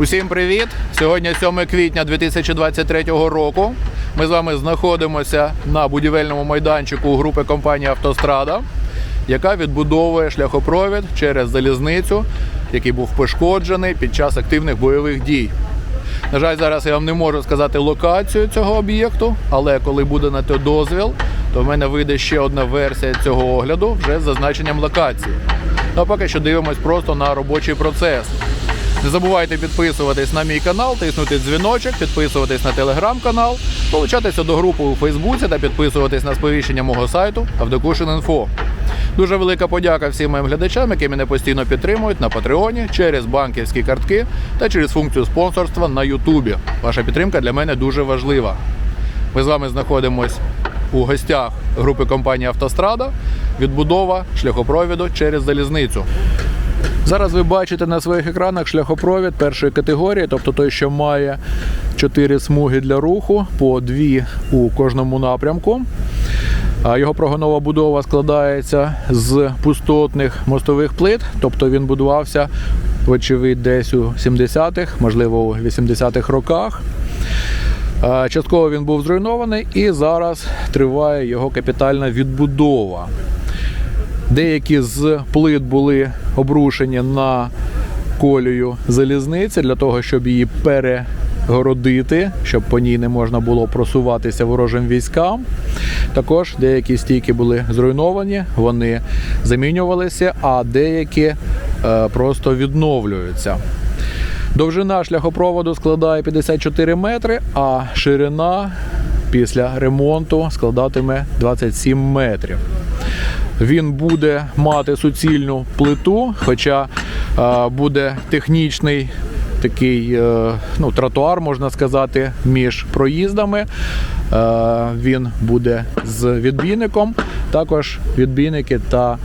Усім привіт! Сьогодні 7 квітня 2023 року. Ми з вами знаходимося на будівельному майданчику групи компанії Автострада, яка відбудовує шляхопровід через залізницю, який був пошкоджений під час активних бойових дій. На жаль, зараз я вам не можу сказати локацію цього об'єкту, але коли буде на те дозвіл, то в мене вийде ще одна версія цього огляду вже з зазначенням локації. Ну а поки що дивимось просто на робочий процес. Не забувайте підписуватись на мій канал, тиснути дзвіночок, підписуватись на телеграм-канал, долучатися до групи у Фейсбуці та підписуватись на сповіщення мого сайту Авдокушин.Інфо. Дуже велика подяка всім моїм глядачам, які мене постійно підтримують на Патреоні через банківські картки та через функцію спонсорства на Ютубі. Ваша підтримка для мене дуже важлива. Ми з вами знаходимось у гостях групи компанії Автострада. Відбудова шляхопровіду через залізницю. Зараз ви бачите на своїх екранах шляхопровід першої категорії, тобто той, що має чотири смуги для руху, по дві у кожному напрямку. Його прогонова будова складається з пустотних мостових плит, тобто він будувався, вочевидь, десь у 70-х, можливо, у 80-х роках. Частково він був зруйнований і зараз триває його капітальна відбудова. Деякі з плит були обрушені на колію залізниці для того, щоб її перегородити, щоб по ній не можна було просуватися ворожим військам. Також деякі стійки були зруйновані, вони замінювалися, а деякі е, просто відновлюються. Довжина шляхопроводу складає 54 метри, а ширина після ремонту складатиме 27 метрів. Він буде мати суцільну плиту, хоча е, буде технічний такий е, ну, тротуар, можна сказати, між проїздами. Е, він буде з відбійником. Також відбійники та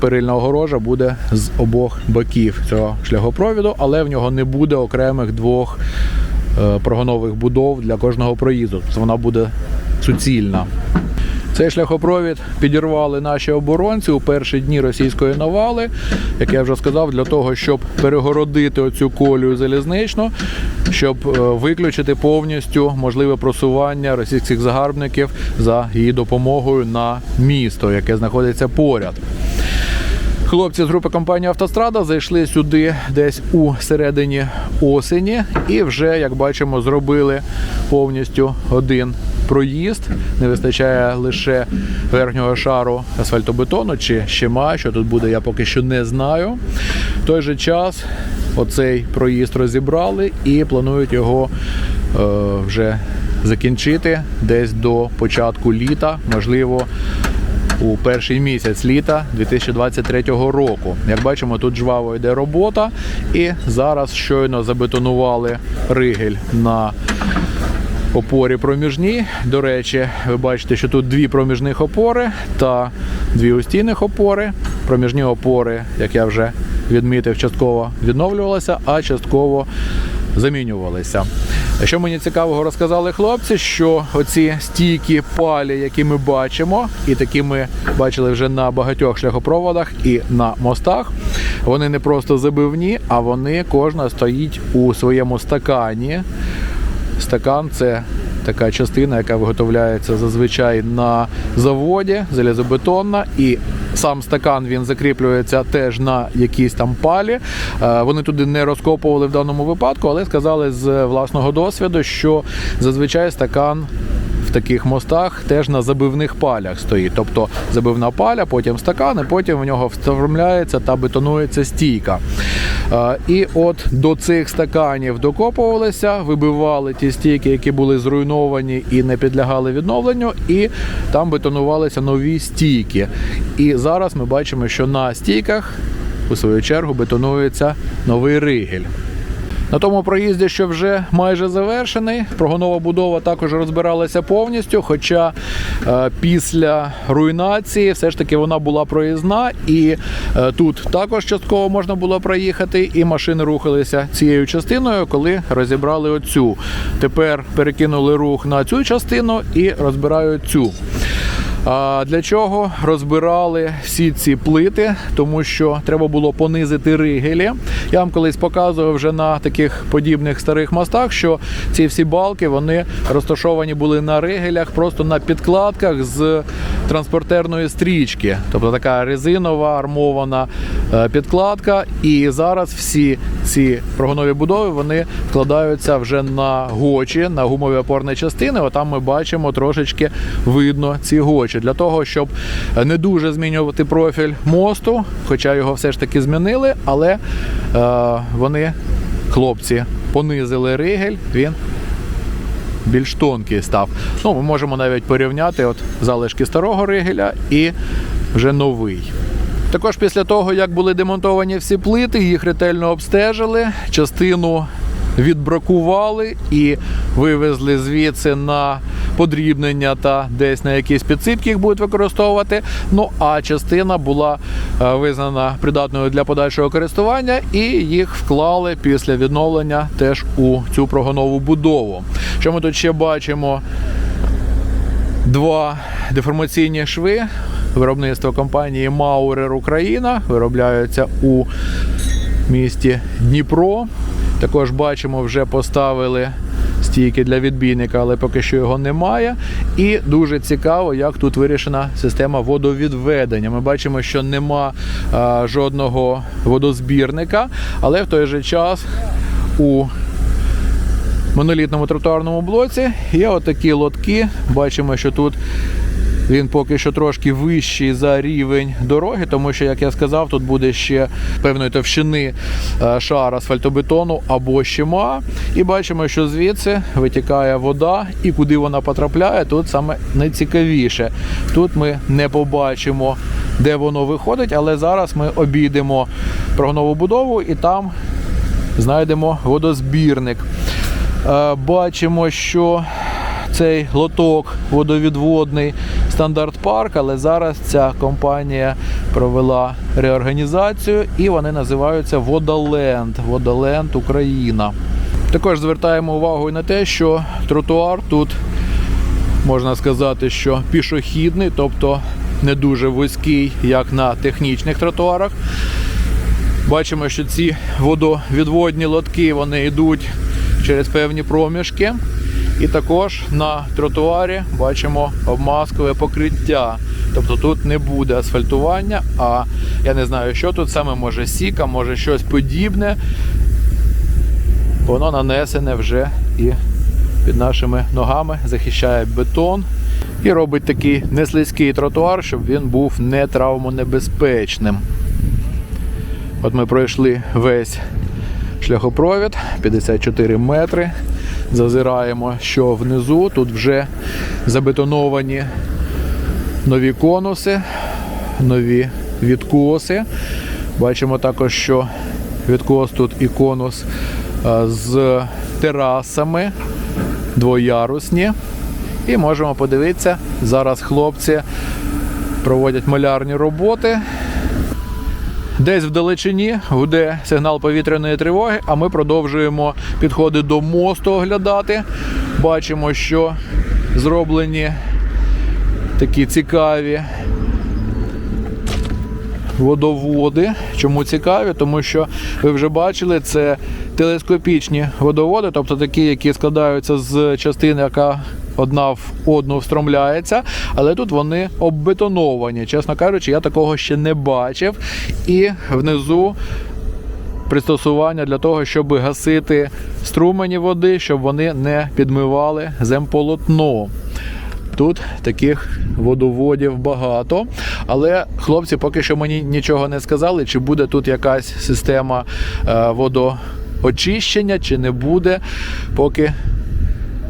перильна огорожа буде з обох боків цього шляхопровіду, але в нього не буде окремих двох прогонових будов для кожного проїзду. Тобто вона буде суцільна. Цей шляхопровід підірвали наші оборонці у перші дні російської навали, як я вже сказав, для того, щоб перегородити оцю колію залізничну, щоб е, виключити повністю можливе просування російських загарбників за її допомогою на місто, яке знаходиться поряд. Хлопці з групи компанії Автострада зайшли сюди десь у середині осені і вже, як бачимо, зробили повністю один проїзд. Не вистачає лише верхнього шару асфальтобетону чи щема. Що тут буде, я поки що не знаю. В той же час оцей проїзд розібрали і планують його е, вже закінчити десь до початку літа, можливо у перший місяць літа 2023 року. Як бачимо, тут жваво йде робота, і зараз щойно забетонували ригель на опорі проміжній. До речі, ви бачите, що тут дві проміжних опори та дві устійних опори. Проміжні опори, як я вже відмітив, частково відновлювалися, а частково замінювалися. Що мені цікавого розказали хлопці, що оці стійкі палі, які ми бачимо, і такі ми бачили вже на багатьох шляхопроводах і на мостах, вони не просто забивні, а вони кожна стоїть у своєму стакані. Стакан це така частина, яка виготовляється зазвичай на заводі, залізобетонна, і сам стакан він закріплюється теж на якійсь там палі. Е, Вони туди не розкопували в даному випадку, але сказали з власного досвіду, що зазвичай стакан. Таких мостах теж на забивних палях стоїть. Тобто забивна паля, потім стакан, і потім в нього вставляється та бетонується стійка. Е, І от до цих стаканів докопувалися, вибивали ті стійки, які були зруйновані і не підлягали відновленню, і там бетонувалися нові стійки. І зараз ми бачимо, що на стійках у свою чергу бетонується новий ригель. На тому проїзді, що вже майже завершений, прогонова будова також розбиралася повністю. Хоча е, після руйнації все ж таки вона була проїзна, і е, тут також частково можна було проїхати, і машини рухалися цією частиною, коли розібрали оцю. Тепер перекинули рух на цю частину і розбирають цю. Для чого розбирали всі ці плити? Тому що треба було понизити ригелі. Я вам колись показував вже на таких подібних старих мостах, що ці всі балки вони розташовані були на ригелях, просто на підкладках з транспортерної стрічки, тобто така резинова армована е, підкладка. І зараз всі ці прогонові будови вони вкладаються вже на гочі, на гумові опорні частини. Отам ми бачимо трошечки видно ці гочі. Для того, щоб не дуже змінювати профіль мосту, хоча його все ж таки змінили, але е, вони, хлопці, понизили ригель. Він більш тонкий став. Ну, ми можемо навіть порівняти от залишки старого ригеля і вже новий. Також після того, як були демонтовані всі плити, їх ретельно обстежили, частину відбракували і вивезли звідси на подрібнення та десь на якісь підсипки їх будуть використовувати. Ну а частина була е, визнана придатною для подальшого користування, і їх вклали після відновлення теж у цю прогонову будову. Що ми тут ще бачимо? Два деформаційні шви виробництва компанії Маурер Україна виробляються у місті Дніпро. Також бачимо, вже поставили стійки для відбійника, але поки що його немає. І дуже цікаво, як тут вирішена система водовідведення. Ми бачимо, що нема а, жодного водозбірника, але в той же час у монолітному тротуарному блоці є отакі лотки. Бачимо, що тут він поки що трошки вищий за рівень дороги, тому що, як я сказав, тут буде ще певної товщини е, шар асфальтобетону або щема. І бачимо, що звідси витікає вода, і куди вона потрапляє, тут саме найцікавіше. Тут ми не побачимо, де воно виходить, але зараз ми обійдемо прогнову будову і там знайдемо водозбірник. Е, Бачимо, що цей лоток водовідводний стандарт парк, але зараз ця компанія провела реорганізацію і вони називаються Водоленд. Водоленд Україна. Також звертаємо увагу і на те, що тротуар тут можна сказати, що пішохідний, тобто не дуже вузький, як на технічних тротуарах. Бачимо, що ці водовідводні лотки вони йдуть через певні проміжки. І також на тротуарі бачимо обмазкове покриття. Тобто тут не буде асфальтування, а я не знаю, що тут саме може сіка, може щось подібне. Воно нанесене вже і під нашими ногами захищає бетон і робить такий неслизький тротуар, щоб він був не травмонебезпечним. От ми пройшли весь шляхопровід 54 метри. Зазираємо, що внизу тут вже забетоновані нові конуси, нові відкоси. Бачимо також, що відкос тут і конус з терасами двоярусні. І можемо подивитися, зараз хлопці проводять малярні роботи. Десь вдалечині гуде сигнал повітряної тривоги, а ми продовжуємо підходи до мосту оглядати. Бачимо, що зроблені такі цікаві водоводи. Чому цікаві? Тому що ви вже бачили, це телескопічні водоводи, тобто такі, які складаються з частини, яка одна в одну встромляється, але тут вони оббетоновані. Чесно кажучи, я такого ще не бачив. І внизу пристосування для того, щоб гасити струмені води, щоб вони не підмивали земполотно. Тут таких водоводів багато, але хлопці поки що мені нічого не сказали, чи буде тут якась система е, водоочищення, чи не буде, поки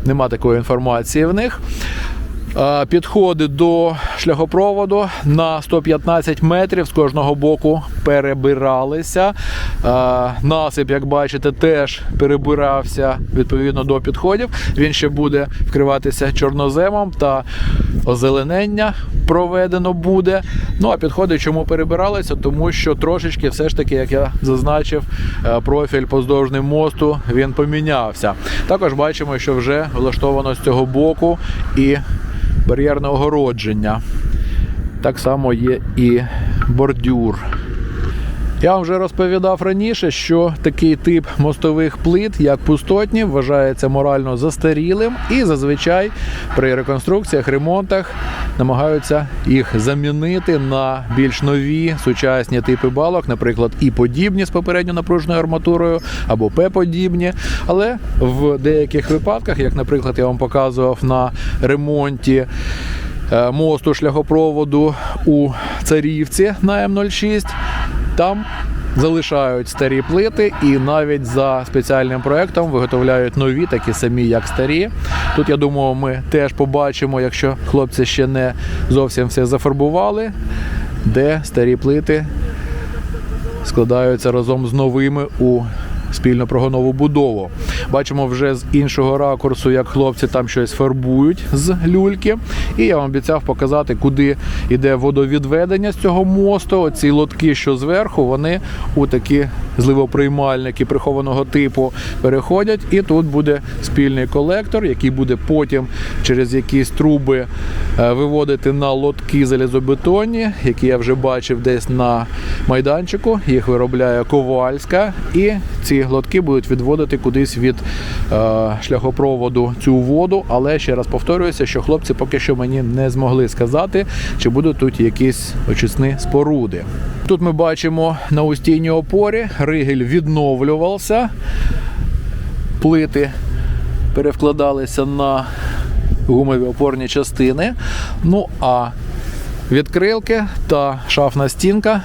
нема такої інформації в них. Е, Підходи до шляхопроводу на 115 метрів з кожного боку перебиралися. Е, Насип, як бачите, теж перебирався відповідно до підходів. Він ще буде вкриватися чорноземом та озеленення проведено буде. Ну а підходи чому перебиралися? Тому що трошечки, все ж таки, як я зазначив, е, профіль поздовжним мосту він помінявся. Також бачимо, що вже влаштовано з цього боку і бар'єрне огородження. Так само є і бордюр. Я вам вже розповідав раніше, що такий тип мостових плит, як пустотні, вважається морально застарілим, і зазвичай при реконструкціях, ремонтах намагаються їх замінити на більш нові сучасні типи балок, наприклад, і подібні з попередньо напруженою арматурою або П-подібні. Але в деяких випадках, як, наприклад, я вам показував на ремонті мосту шляхопроводу у Царівці на М06, там залишають старі плити і навіть за спеціальним проектом виготовляють нові, такі самі, як старі. Тут я думаю, ми теж побачимо, якщо хлопці ще не зовсім все зафарбували, де старі плити складаються разом з новими у спільно прогонову будову. Бачимо вже з іншого ракурсу, як хлопці там щось фарбують з люльки. І я вам обіцяв показати, куди йде водовідведення з цього мосту. Оці лотки, що зверху, вони у такі зливоприймальники прихованого типу переходять. І тут буде спільний колектор, який буде потім через якісь труби е, виводити на лотки залізобетонні, які я вже бачив десь на майданчику. Їх виробляє Ковальська. І ці лотки будуть відводити кудись від е, шляхопроводу цю воду. Але ще раз повторююся, що хлопці поки що мені не змогли сказати, чи будуть тут якісь очисні споруди. Тут ми бачимо на устійній опорі ригель відновлювався, плити перевкладалися на гумові опорні частини. Ну а відкрилки та шафна стінка.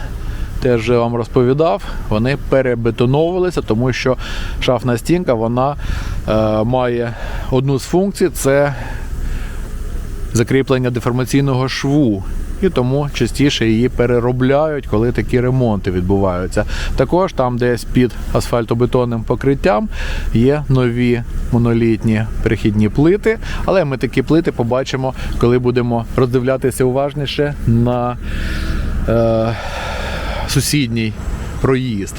Теж вже вам розповідав, вони перебетоновувалися, тому що шафна стінка вона е, має одну з функцій це закріплення деформаційного шву. І тому частіше її переробляють, коли такі ремонти відбуваються. Також там, десь під асфальтобетонним покриттям, є нові монолітні перехідні плити. Але ми такі плити побачимо, коли будемо роздивлятися уважніше на е, сусідній проїзд.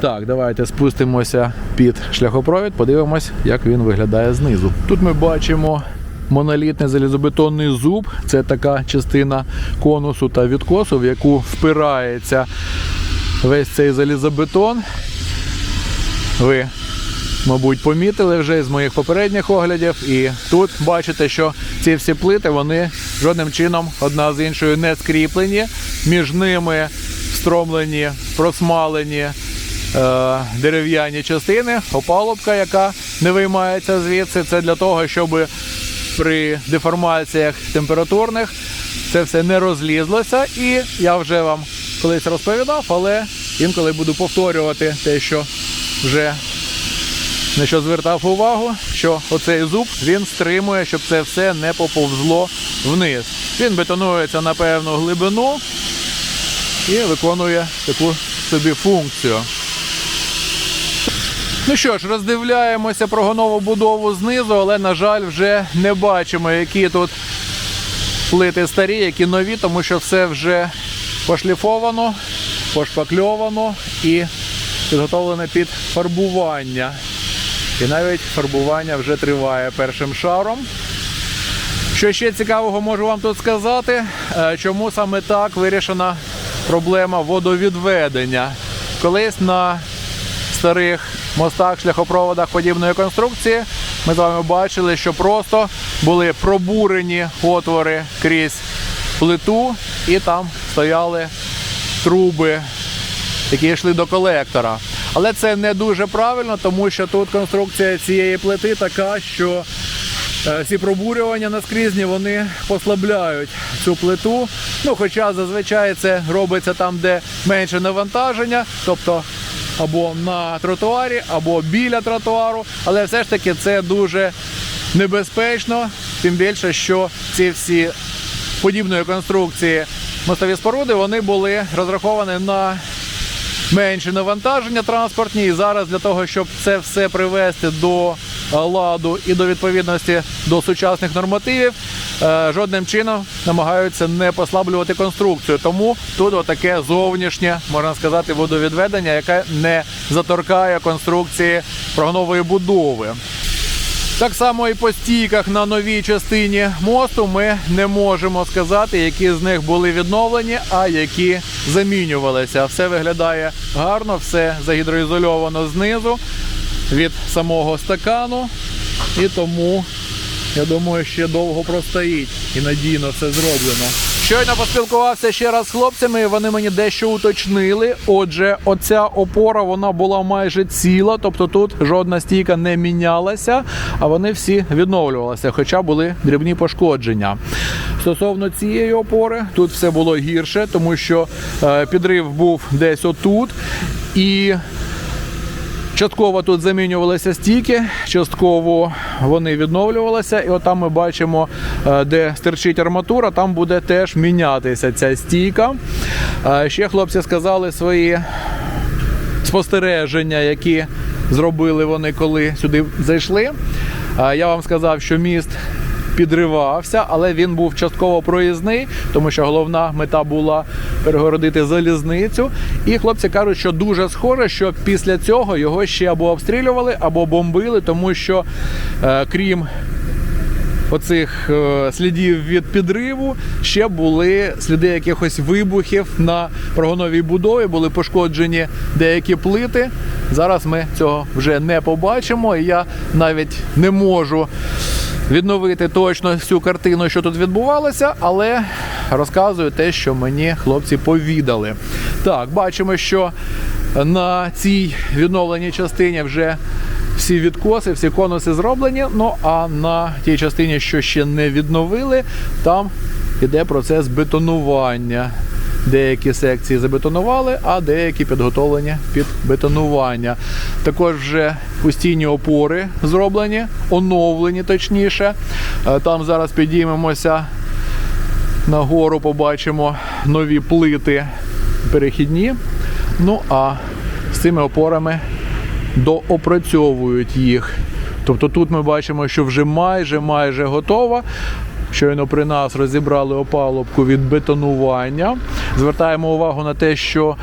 Так, давайте спустимося під шляхопровід, подивимось, як він виглядає знизу. Тут ми бачимо монолітний залізобетонний зуб. Це така частина конусу та відкосу, в яку впирається весь цей залізобетон. Ви, мабуть, помітили вже з моїх попередніх оглядів. І тут бачите, що ці всі плити вони жодним чином одна з іншою не скріплені. Між ними встромлені, просмалені е, дерев'яні частини, опалубка, яка не виймається звідси. Це для того, щоб при деформаціях температурних це все не розлізлося. І я вже вам колись розповідав, але інколи буду повторювати те, що вже на що звертав увагу, що оцей зуб він стримує, щоб це все не поповзло вниз. Він бетонується на певну глибину і виконує таку собі функцію. Ну що ж, роздивляємося прогонову будову знизу, але, на жаль, вже не бачимо, які тут плити старі, які нові, тому що все вже пошліфовано, пошпакльовано і підготовлене під фарбування. І навіть фарбування вже триває першим шаром. Що ще цікавого можу вам тут сказати, е, чому саме так вирішена проблема водовідведення. Колись на старих мостах, шляхопроводах подібної конструкції ми з вами бачили, що просто були пробурені отвори крізь плиту, і там стояли труби, які йшли до колектора. Але це не дуже правильно, тому що тут конструкція цієї плити така, що е, ці пробурювання наскрізні вони послабляють цю плиту. Ну, хоча зазвичай це робиться там, де менше навантаження, тобто або на тротуарі, або біля тротуару. Але все ж таки це дуже небезпечно, тим більше, що ці всі подібної конструкції мостові споруди вони були розраховані на менше навантаження транспортні. І зараз для того, щоб це все привести до ладу і до відповідності до сучасних нормативів, жодним чином намагаються не послаблювати конструкцію. Тому тут отаке зовнішнє, можна сказати, водовідведення, яке не заторкає конструкції прогнової будови. Так само і по стійках на новій частині мосту ми не можемо сказати, які з них були відновлені, а які замінювалися. Все виглядає гарно, все загідроізольовано знизу від самого стакану. І тому, я думаю, ще довго простоїть і надійно все зроблено. Щойно поспілкувався ще раз з хлопцями, вони мені дещо уточнили. Отже, оця опора вона була майже ціла, тобто тут жодна стійка не мінялася, а вони всі відновлювалися, хоча були дрібні пошкодження. Стосовно цієї опори, тут все було гірше, тому що е, підрив був десь отут. І Частково тут замінювалися стійки, частково вони відновлювалися. І отам ми бачимо, е, де стирчить арматура, там буде теж мінятися ця стійка. Е, Ще хлопці сказали свої спостереження, які зробили вони, коли сюди зайшли. Е, Я вам сказав, що міст підривався, але він був частково проїзний, тому що головна мета була перегородити залізницю. І хлопці кажуть, що дуже схоже, що після цього його ще або обстрілювали, або бомбили, тому що е, крім оцих е, слідів від підриву ще були сліди якихось вибухів на прогоновій будові, були пошкоджені деякі плити. Зараз ми цього вже не побачимо, і я навіть не можу відновити точно всю картину, що тут відбувалося, але розказую те, що мені хлопці повідали. Так, бачимо, що на цій відновленій частині вже всі відкоси, всі конуси зроблені. Ну а на тій частині, що ще не відновили, там іде процес бетонування. Деякі секції забетонували, а деякі підготовлені під бетонування. Також вже постійні опори зроблені, оновлені точніше. Е, Там зараз підіймемося нагору, побачимо нові плити перехідні. Ну а з цими опорами доопрацьовують їх. Тобто тут ми бачимо, що вже майже майже готова. Щойно при нас розібрали опалубку від бетонування. Звертаємо увагу на те, що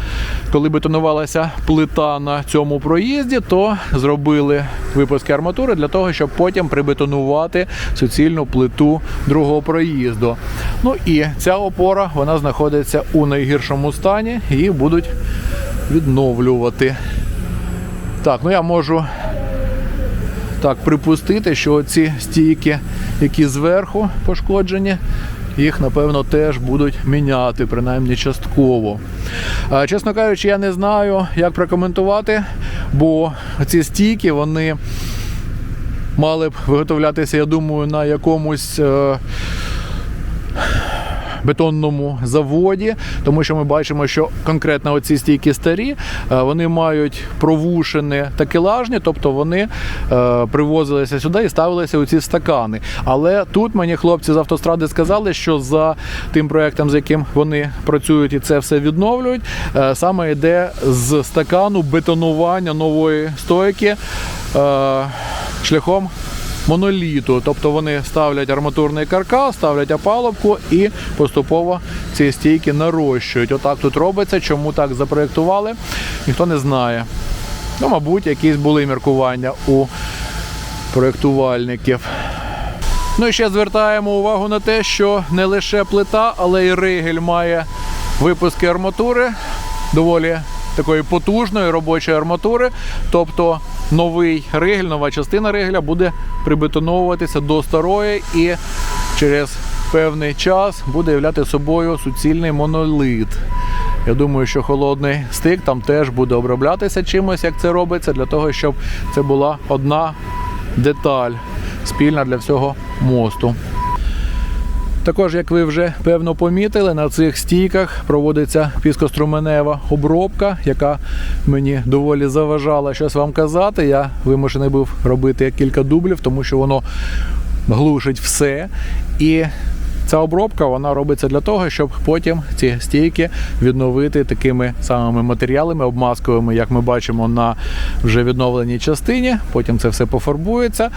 коли бетонувалася плита на цьому проїзді, то зробили випуски арматури для того, щоб потім прибетонувати суцільну плиту другого проїзду. Ну і ця опора вона знаходиться у найгіршому стані, її будуть відновлювати. Так, ну я можу так припустити, що ці стійки, які зверху пошкоджені, їх напевно теж будуть міняти, принаймні частково. Чесно кажучи, я не знаю, як прокоментувати, бо ці стійки вони мали б виготовлятися, я думаю, на якомусь. Бетонному заводі, тому що ми бачимо, що конкретно оці стійки старі, е, вони мають провушені такелажні, тобто вони е, привозилися сюди і ставилися у ці стакани. Але тут мені хлопці з автостради сказали, що за тим проектом, з яким вони працюють і це все відновлюють, е, саме йде з стакану бетонування нової стойки шляхом моноліту. Тобто вони ставлять арматурний каркас, ставлять опалубку і поступово ці стійки нарощують. Отак тут робиться. Чому так запроєктували, ніхто не знає. Ну, мабуть, якісь були міркування у проєктувальників. Ну і ще звертаємо увагу на те, що не лише плита, але й ригель має випуски арматури доволі такої потужної робочої арматури. Тобто новий ригель, нова частина ригеля буде прибетоновуватися до старої і через певний час буде являти собою суцільний монолит. Я думаю, що холодний стик там теж буде оброблятися чимось, як це робиться, для того, щоб це була одна деталь спільна для всього мосту. Також, як ви вже певно помітили, на цих стійках проводиться піскоструменева обробка, яка мені доволі заважала щось вам казати. Я вимушений був робити кілька дублів, тому що воно глушить все. І ця обробка вона робиться для того, щоб потім ці стійки відновити такими самими матеріалами обмазковими, як ми бачимо на вже відновленій частині. Потім це все пофарбується.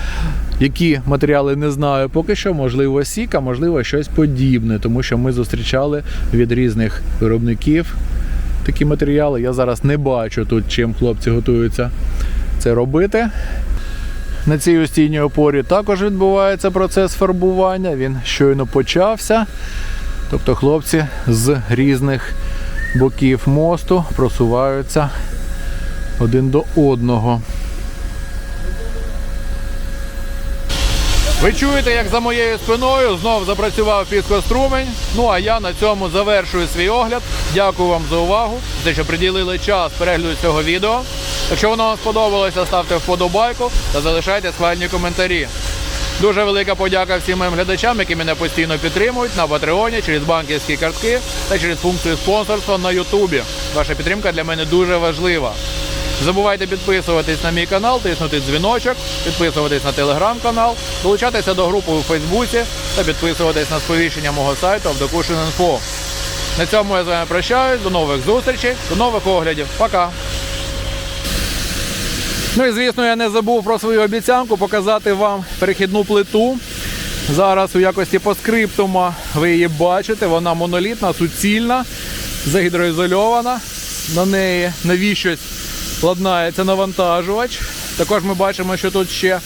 Які матеріали не знаю поки що, можливо, сік, а можливо щось подібне, тому що ми зустрічали від різних виробників такі матеріали. Я зараз не бачу тут, чим хлопці готуються це робити. На цій остійній опорі також відбувається процес фарбування. Він щойно почався. Тобто хлопці з різних боків мосту просуваються один до одного. Ви чуєте, як за моєю спиною знов запрацював піскострумень. Ну а я на цьому завершую свій огляд. Дякую вам за увагу, за те, що приділили час перегляду цього відео. Якщо воно вам сподобалося, ставте вподобайку та залишайте схвальні коментарі. Дуже велика подяка всім моїм глядачам, які мене постійно підтримують на Патреоні через банківські картки та через функцію спонсорства на Ютубі. Ваша підтримка для мене дуже важлива. Не Забувайте підписуватись на мій канал, тиснути дзвіночок, підписуватись на телеграм-канал, долучатися до групи у Фейсбуці та підписуватись на сповіщення мого сайту Авдокушин.Інфо. На цьому я з вами прощаюсь. До нових зустрічей, до нових оглядів. Пока! Ну і звісно, я не забув про свою обіцянку показати вам перехідну плиту. Зараз у якості поскриптума ви її бачите, вона монолітна, суцільна, загідроізольована. На неї навіщось ладнається навантажувач. Також ми бачимо, що тут ще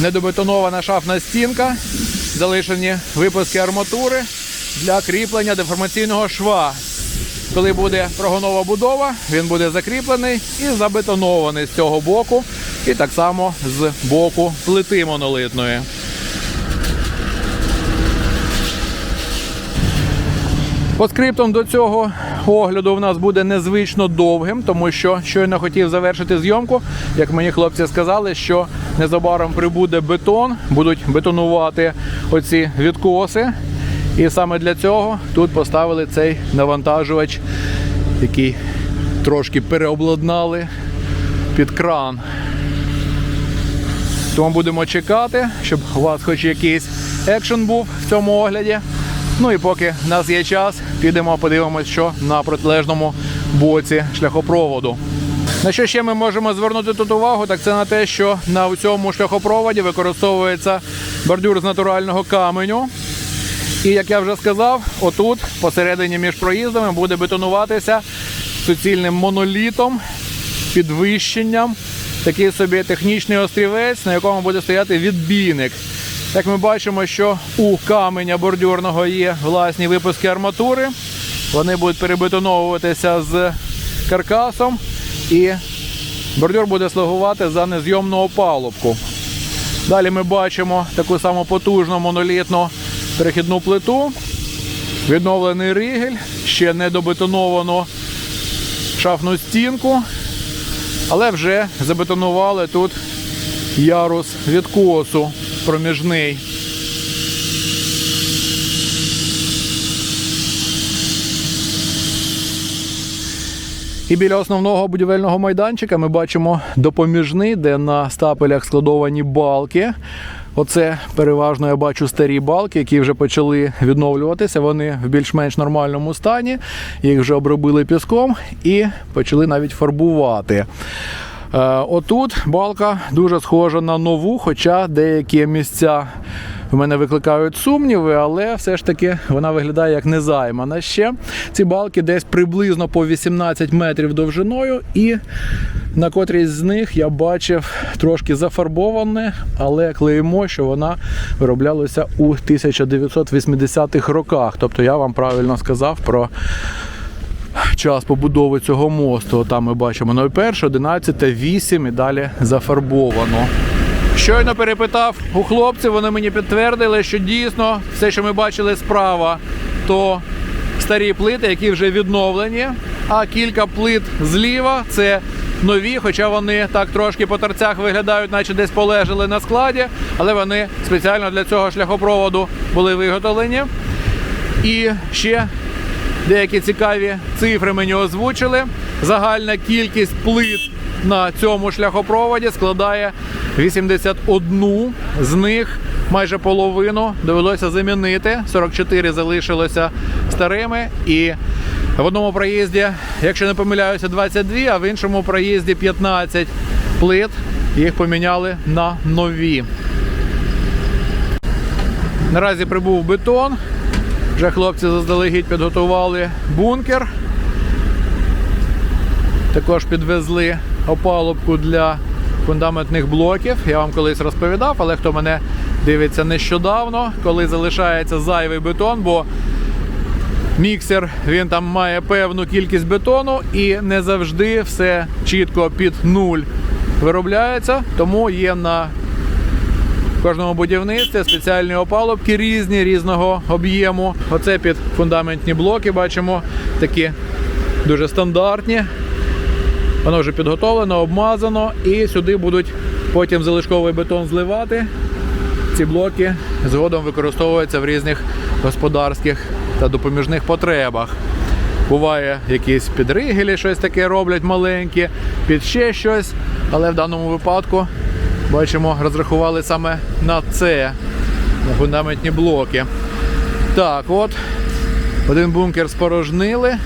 недобетонована шафна стінка, залишені випуски арматури для кріплення деформаційного шва. Коли буде прогонова будова, він буде закріплений і забетонований з цього боку, і так само з боку плити монолитної. По скриптам до цього огляду в нас буде незвично довгим, тому що щойно хотів завершити зйомку. Як мені хлопці сказали, що незабаром прибуде бетон, будуть бетонувати оці відкоси. І саме для цього тут поставили цей навантажувач, який трошки переобладнали під кран. Тому будемо чекати, щоб у вас хоч якийсь екшен був в цьому огляді. Ну і поки в нас є час, підемо подивимось, що на протилежному боці шляхопроводу. На що ще ми можемо звернути тут увагу, так це на те, що на цьому шляхопроводі використовується бордюр з натурального каменю. І як я вже сказав, отут посередині між проїздами буде бетонуватися суцільним монолітом, підвищенням, такий собі технічний острівець, на якому буде стояти відбійник. Як ми бачимо, що у каменя бордюрного є власні випуски арматури. Вони будуть перебетоновуватися з каркасом, і бордюр буде слугувати за незйомну опалубку. Далі ми бачимо таку саму потужну монолітну перехідну плиту, відновлений ригель, ще не добетоновану шафну стінку, але вже забетонували тут ярус відкосу проміжний. І біля основного будівельного майданчика ми бачимо допоміжний, де на стапелях складовані балки. Оце переважно я бачу старі балки, які вже почали відновлюватися. Вони в більш-менш нормальному стані. Їх вже обробили піском і почали навіть фарбувати. Е, Отут балка дуже схожа на нову, хоча деякі місця в мене викликають сумніви, але все ж таки вона виглядає як незаймана ще. Ці балки десь приблизно по 18 метрів довжиною, і на котрійсь з них я бачив трошки зафарбоване, але клеймо, що вона вироблялася у 1980-х роках. Тобто я вам правильно сказав про час побудови цього мосту. Там ми бачимо 01, 11, 8 і далі зафарбовано. Щойно перепитав у хлопців, вони мені підтвердили, що дійсно все, що ми бачили справа, то старі плити, які вже відновлені, а кілька плит зліва це нові, хоча вони так трошки по торцях виглядають, наче десь полежали на складі, але вони спеціально для цього шляхопроводу були виготовлені. І ще деякі цікаві цифри мені озвучили. Загальна кількість плит на цьому шляхопроводі складає 81. З них майже половину довелося замінити. 44 залишилося старими. І в одному проїзді, якщо не помиляюся, 22, а в іншому проїзді 15 плит. Їх поміняли на нові. Наразі прибув бетон. Вже хлопці заздалегідь підготували бункер. Також підвезли опалубку для фундаментних блоків. Я вам колись розповідав, але хто мене дивиться нещодавно, коли залишається зайвий бетон, бо міксер він там має певну кількість бетону і не завжди все чітко під нуль виробляється, тому є на в кожному будівництві спеціальні опалубки різні, різного об'єму. Оце під фундаментні блоки бачимо такі дуже стандартні. Воно вже підготовлено, обмазано, і сюди будуть потім залишковий бетон зливати. Ці блоки згодом використовуються в різних господарських та допоміжних потребах. Буває якісь підригелі, щось таке роблять маленькі, під ще щось, але в даному випадку бачимо, розрахували саме на це, на фундаментні блоки. Так, от, один бункер спорожнили,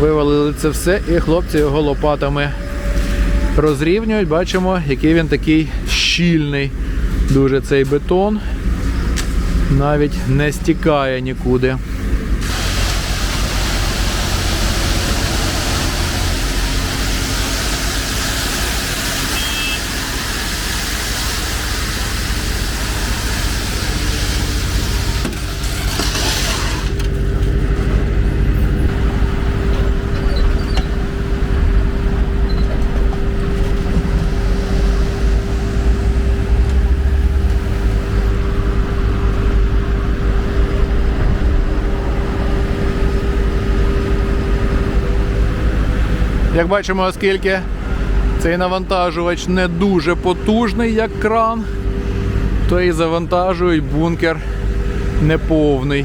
вивалили це все, і хлопці його лопатами розрівнюють. Бачимо, який він такий щільний. Дуже цей бетон навіть не стікає нікуди. Бачимо, оскільки цей навантажувач не дуже потужний, як кран, то і завантажують бункер неповний.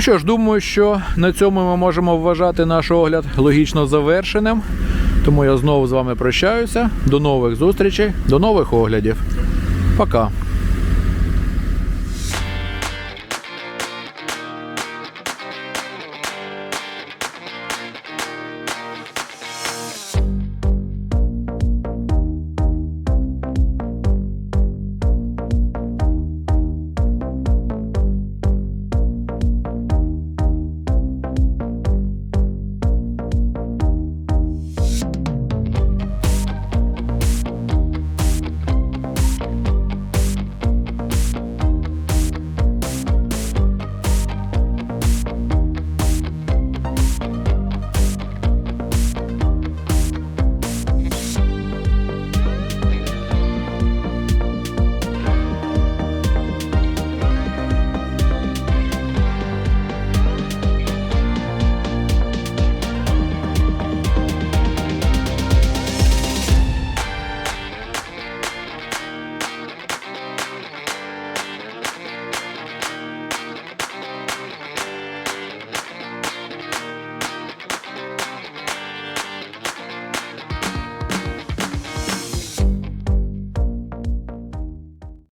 Ну що ж, думаю, що на цьому ми можемо вважати наш огляд логічно завершеним. Тому я знову з вами прощаюся. До нових зустрічей, до нових оглядів. Пока.